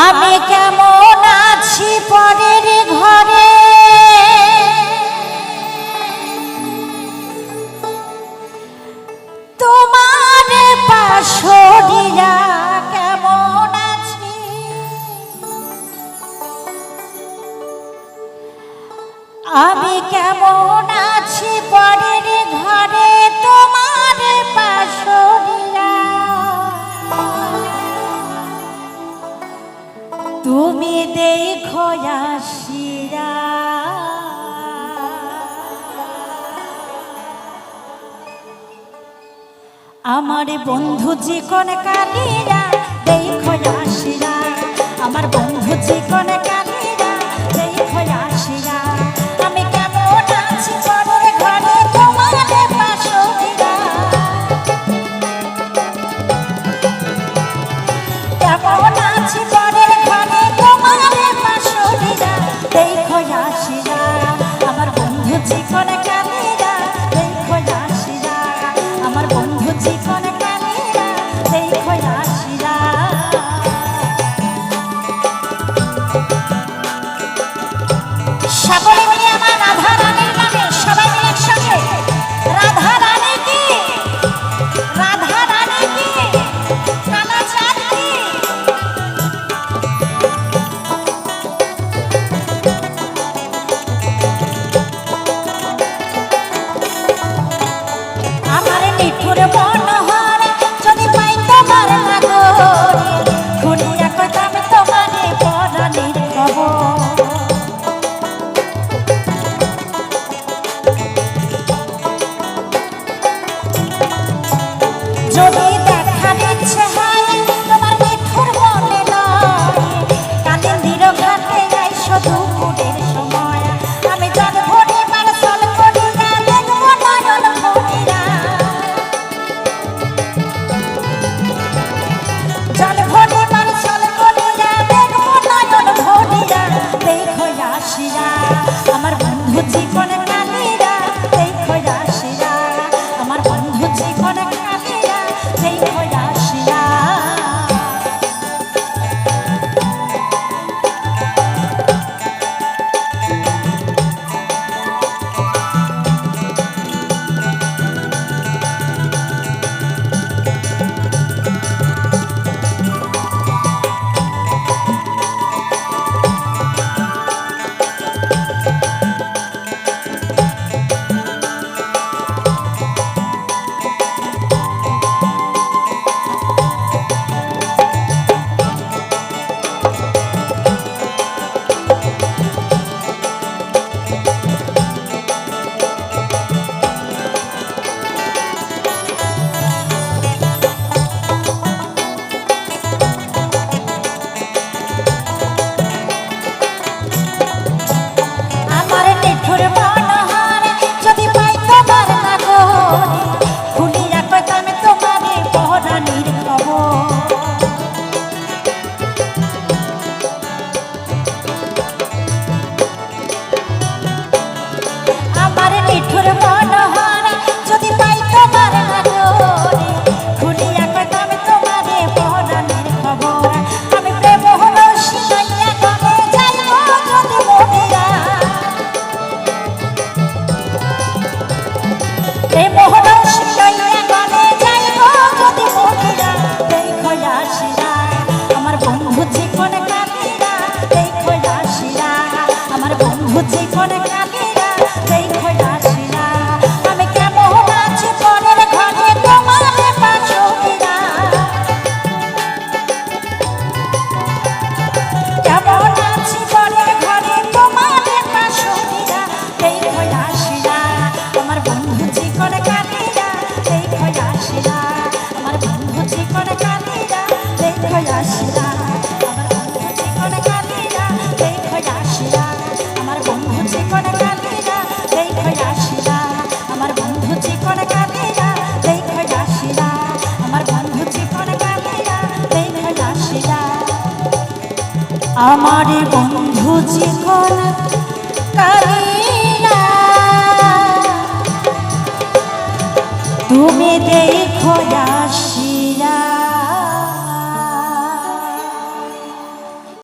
আমি কেমন আছি পরের ঘরে? তোমার পাশরিরা কেমন আছি? আমি কেমন আসিরা আমার বন্ধু জীবন কালিরা দেখো আসিরা। আমার বন্ধু জীবন কালিরা আমার বন্ধু জীবনে বুঝেই পরে কাঁদে আমার বন্ধু জীবন কালিয়া তুমি দেখো